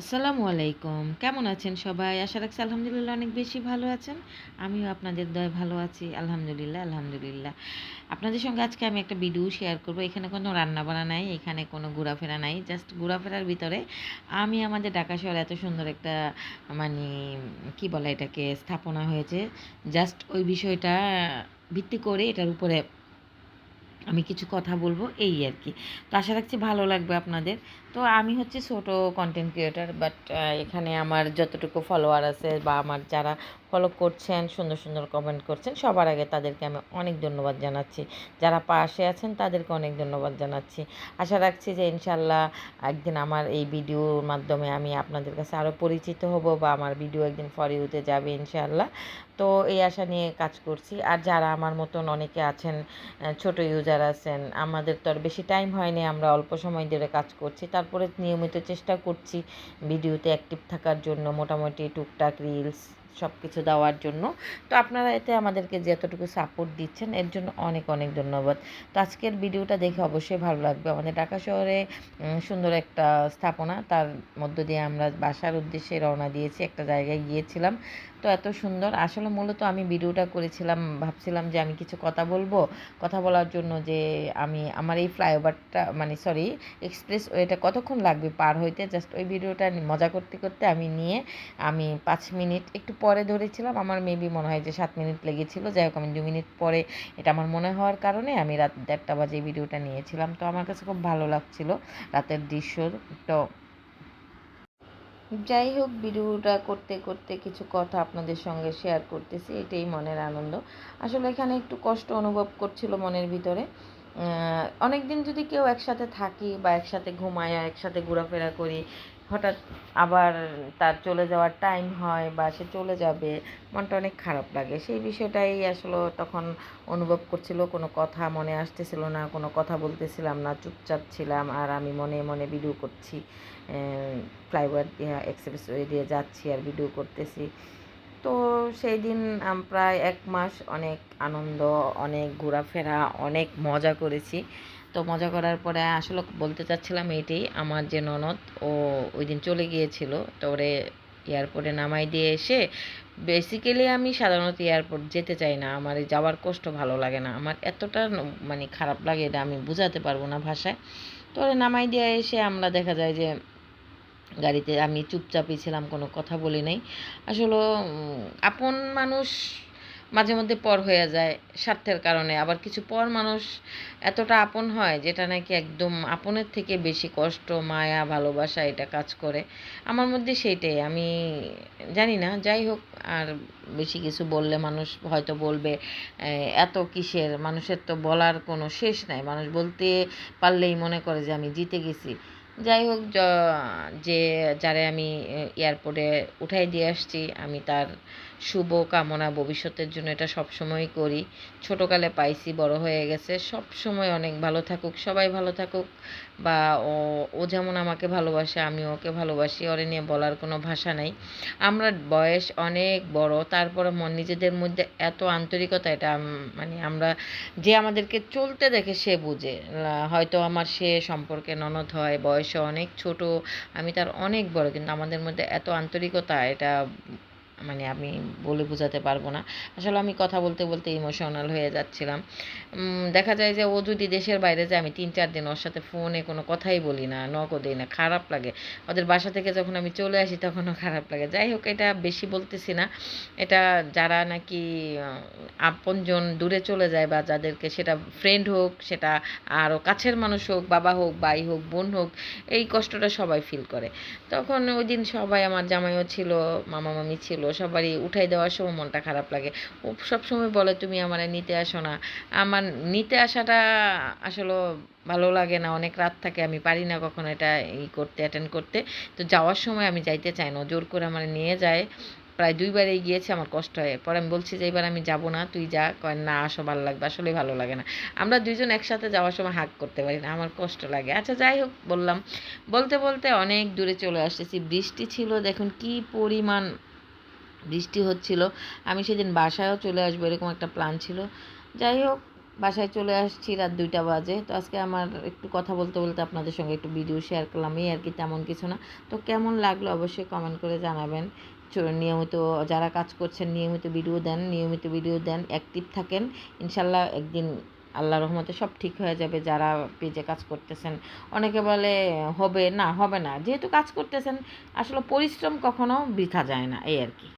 আসসালামু আলাইকুম। কেমন আছেন সবাই? আশা রাখছি আলহামদুলিল্লাহ অনেক বেশি ভালো আছেন। আমিও আপনাদের দয় ভালো আছি, আলহামদুলিল্লাহ আলহামদুলিল্লাহ। আপনাদের সঙ্গে আজকে আমি একটা ভিডিও শেয়ার করব। এখানে কোনো রান্না বান্না নাই, এখানে কোনো ঘোরাফেরা নাই। জাস্ট ঘোরাফেরার ভিতরে আমি আমাদের ঢাকা শহরে এত সুন্দর একটা মানে কি বলে এটাকে, স্থাপনা হয়েছে। জাস্ট ওই বিষয়টা ভিত্তি করে এটার উপরে আমি কিছু কথা বলব, এই আর কি। তো আশা রাখছি ভালো লাগবে আপনাদের। তো আমি হচ্ছে ছোট কন্টেন্ট ক্রিয়েটার বাট এখানে আমার যতটুকু ফলোয়ার আছে বা আমার যারা ফলো করছেন, সুন্দর সুন্দর কমেন্ট করছেন, সবার আগে তাদেরকে আমি অনেক ধন্যবাদ জানাচ্ছি। যারা পাশে আছেন, তাদেরকে অনেক ধন্যবাদ জানাচ্ছি। আশা রাখছি যে ইনশাল্লাহ একদিন আমার এই ভিডিওর মাধ্যমে আমি আপনাদের কাছে আরও পরিচিত হব বা আমার ভিডিও একদিন ফর ইউতে যাবে ইনশাল্লাহ তো এই আশা নিয়ে কাজ করছি। আর যারা আমার মতন অনেকে আছেন ছোট ইউজার আছেন, আমাদের তো আর বেশি টাইম হয়নি, আমরা অল্প সময় ধরে কাজ করছি। তারপরে নিয়মিত চেষ্টা করছি ভিডিওতে অ্যাক্টিভ থাকার জন্য, মোটামুটি টুকটাক রিলস সব কিছু দেওয়ার জন্য। তো আপনারা এতে আমাদেরকে যতটুকু সাপোর্ট দিচ্ছেন, এর জন্য অনেক অনেক ধন্যবাদ। তো আজকের ভিডিওটা দেখে অবশ্যই ভালো লাগবে। আমাদের ঢাকা শহরে সুন্দর একটা স্থাপনা। তার মধ্য দিয়ে আমরা বাসার উদ্দেশ্যে রওনা দিয়েছি। একটা জায়গায় গিয়েছিলাম। তো এত সুন্দর। আসলে মূলত আমি ভিডিওটা করেছিলাম, ভাবছিলাম যে আমি কিছু কথা বলব। কথা বলার জন্য যে আমি, আমার এই ফ্লাইওভারটা মানে সরি এক্সপ্রেস ওয়েটা কতক্ষণ লাগবে পার হইতে? জাস্ট ওই ভিডিওটা মজা করতে করতে আমি নিয়ে, আমি পাঁচ মিনিট একটু পরে ধরেছিলাম। আমার মেবি মনে হয় যে সাত মিনিট লেগেছিলো। যাই হোক, আমি দু মিনিট পরে এটা আমার মনে হওয়ার কারণে আমি রাত দেড়টা বাজে ভিডিওটা নিয়েছিলাম। তো আমার কাছে খুব ভালো লাগছিল রাতের দৃশ্য তো যাই হোক ভিডিওটা করতে করতে কিছু কথা আপনাদের সঙ্গে শেয়ার করতেছি, এটাই মনের আনন্দ। আসলে এখানে একটু কষ্ট অনুভব করছিল মনের ভিতরে। অনেক দিন যদি কেউ একসাথে থাকি বা একসাথে ঘুমায়, একসাথে ঘোরাফেরা করি, হঠাৎ আবার তার চলে যাওয়ার টাইম হয় বা সে চলে যাবে, মনটা অনেক খারাপ লাগে। সেই বিষয়টাই আসলে তখন অনুভব করছিল, কোনো কথা মনে আসতেছিল না, কোনো কথা বলতেছিলাম না, চুপচাপ ছিলাম আর আমি মনে মনে ভিডিও করছি। ফ্লাইওভার দিয়ে এক্সপ্রেসওয়ে দিয়ে যাচ্ছি আর ভিডিও করতেছি। তো সেই দিন প্রায় এক মাস অনেক আনন্দ, অনেক ঘোরাফেরা, অনেক মজা করেছি। তো মজা করার পরে আসলে বলতে চাচ্ছিলাম এইটাই আমার যে ননদ, ও ওই দিন চলে গিয়েছিল। তো ওরে এয়ারপোর্টে নামাই দিয়ে এসে বেসিক্যালি আমি সাধারণত এয়ারপোর্ট যেতে চাই না। আমার যাওয়ার কষ্ট ভালো লাগে না। আমার এতটা মানে খারাপ লাগে এটা আমি বুঝাতে পারব না ভাষায়। তো ওরে নামাই দিয়ে এসে আমরা দেখা যায় যে গাড়িতে আমি চুপচাপই ছিলাম, কোনো কথা বলি নাই। আসলে আপন মানুষ মাঝে মধ্যে পর হয়ে যায় স্বার্থের কারণে। আবার কিছু পর মানুষ এতটা আপন হয় যেটা নাকি একদম আপনের থেকে বেশি কষ্ট, মায়া, ভালোবাসা এটা কাজ করে। আমার মধ্যে সেইটাই। আমি জানি না, যাই হোক, আর বেশি কিছু বললে মানুষ হয়তো বলবে এত কিসের? মানুষের তো বলার কোনো শেষ নাই। মানুষ বলতে পারলেই মনে করে যে আমি জিতে গেছি। যাই হোক যে যারে আমি এয়ারপোর্টে উঠাই দিয়ে আসছি আমি তার শুভ কামনা ভবিষ্যতের জন্য এটা সবসময় করি। ছোটোকালে পাইছি, বড় হয়ে গেছে। সব সময় অনেক ভালো থাকুক, সবাই ভালো থাকুক। বা ও ও যেমন আমাকে ভালোবাসে আমি ওকে ভালোবাসি, ওরে নিয়ে বলার কোনো ভাষা নাই। আমরা বয়স অনেক বড়, তারপরে মন নিজেদের মধ্যে এত আন্তরিকতা এটা মানে আমরা যে আমাদেরকে চলতে দেখে সে বুঝে। হয়তো আমার সে সম্পর্কে ননদ হয়, বয়সে অনেক ছোট, আমি তার অনেক বড়, কিন্তু আমাদের মধ্যে এত আন্তরিকতা এটা মানে আমি বলে বোঝাতে পারব না। আসলে আমি কথা বলতে বলতে ইমোশনাল হয়ে যাচ্ছিলাম। দেখা যায় যে ও যদি দেশের বাইরে যায়, আমি তিন চার দিন ওর সাথে ফোনে কোনো কথাই বলি না নকও না, খারাপ লাগে। ওদের বাসা থেকে যখন আমি চলে আসি, তখনও খারাপ লাগে। যাই হোক, এটা বেশি বলতেছি না। এটা যারা নাকি আপনজন দূরে চলে যায় বা যাদেরকে সেটা ফ্রেন্ড হোক, সেটা আরও কাছের মানুষ হোক, বাবা হোক, ভাই হোক, বোন হোক, এই কষ্টটা সবাই ফিল করে। তখন ওই দিন সবাই, আমার জামাইও ছিল মামা মামি ছিল সবারই উঠাই দেওয়ার সময় মনটা খারাপ লাগে। ও সবসময় বলে, তুমি আমার নিতে আসো না। আমার নিতে আসাটা আসলে ভালো লাগে না। অনেক রাত থাকে, আমি পারি না কখনো এটা ই করতে অ্যাটেন্ড করতে। তো যাওয়ার সময় আমি যাইতে চাই না। জোর করে আমার নিয়ে যায়। প্রায় দুইবারই গিয়েছে, আমার কষ্ট হয়। পরে আমি বলছি যে, এবার আমি যাব না, তুই যা। কয়, না, আসো, ভালো লাগবে। আসলে ভালো লাগে না। আমরা দুইজন একসাথে যাওয়ার সময় হাক করতে পারি না। আমার কষ্ট লাগে। আচ্ছা যাই হোক, বললাম। বলতে বলতে অনেক দূরে চলে আসতেছি। বৃষ্টি ছিল, দেখুন কি পরিমাণ বৃষ্টি হচ্ছিল। আমি সেদিন বাসায়ও চলে আসব, এরকম একটা প্ল্যান ছিল। যাই হোক, বাসায় চলে আসছি রাত দুইটা বাজে। তো আজকে আমার একটু কথা বলতে বলতে আপনাদের সঙ্গে একটু ভিডিও শেয়ার করলাম। এই আর কি, তেমন কিছু না। তো কেমন লাগল অবশ্যই কমেন্ট করে জানাবেন। নিয়মিত যারা কাজ করছেন, নিয়মিত ভিডিও দেন, নিয়মিত ভিডিও দেন অ্যাক্টিভ থাকেন। ইনশাল্লাহ একদিন আল্লাহ রহমতে সব ঠিক হয়ে যাবে। যারা পেজে কাজ করতেছেন, অনেকে বলে, হবে না হবে না। যেহেতু কাজ করতেছেন, আসলে পরিশ্রম কখনো বৃথা যায় না, এই আর কি।